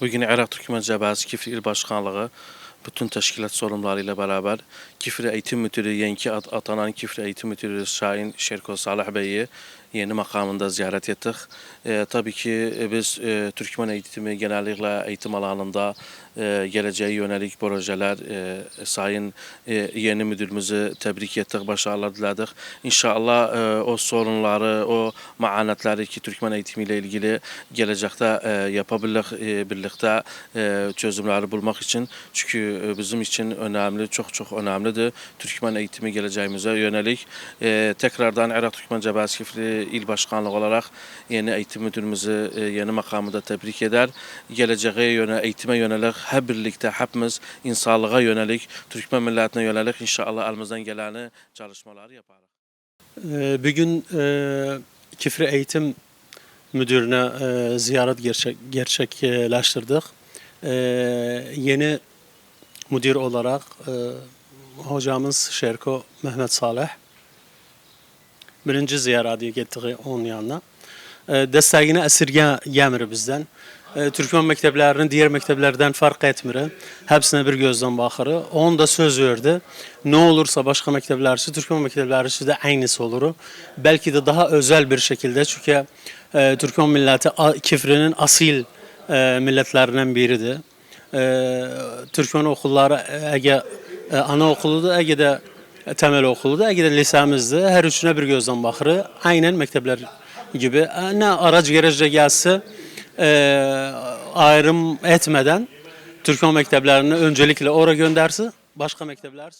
Bugün Irak Türkmen Cəbhəsi Kifli İl Başkanlığı bütün təşkilat sorumluları ilə bərabər Kifli Eğitim Müdürü, yenki at- atanan Kifli Eğitim Müdürü Şahin Şerko Salih Bey'i yeni makamında ziyaret ettik. E, tabii ki e, biz e, Türkmen eğitimi genellikle eğitim alanında e, geleceğe yönelik projeler e, Sayın e, yeni müdürümüzü tebrik ettik, başarılar diledik. İnşallah e, o sorunları, o maanetleri ki Türkmen eğitimiyle ilgili gelecekte e, yapabilir e, birlikte e, çözümleri bulmak için. Çünkü e, bizim için önemli, çok çok önemlidir. Türkmen eğitimi geleceğimize yönelik e, tekrardan Irak Türkmen Cəbhəsi Kifli İl Başkanlığı olarak yeni eğitim müdürümüzü e, yeni makamında tebrik eder. Geleceğe yöne, eğitime yönelik hep birlikte hepimiz insanlığa yönelik, Türkmen milletine yönelik inşallah elimizden geleni çalışmaları yaparız. Ee, Bugün e, Kifri Eğitim Müdürüne e, ziyaret gerçek, gerçekleştirdik. E, yeni müdür olarak e, hocamız Şerko Mehmet Saleh birinci ziyareti gettiği onun yanına. E, desteğini esirge yemir bizden. E, Türkmen mekteplerini diğer mekteplerden fark etmir. Hepsine bir gözden bakırı. Onun da söz verdi. Ne olursa başka mektepler Türkmen mektepleri de aynısı olur. Belki de daha özel bir şekilde çünkü e, Türkmen milleti Kifri'nin asil e, milletlerinden biridir. E, Türkmen okulları Ege e, anaokuludur, Ege'de temel okuludur, Ege'de lisemizdir. Her üçüne bir gözden bakırı. Aynen mektepler gibi. E, Ne araç gereçle gelse e, ayrım etmeden Türkmen mekteplerini öncelikle oraya göndersin. Başka mektepler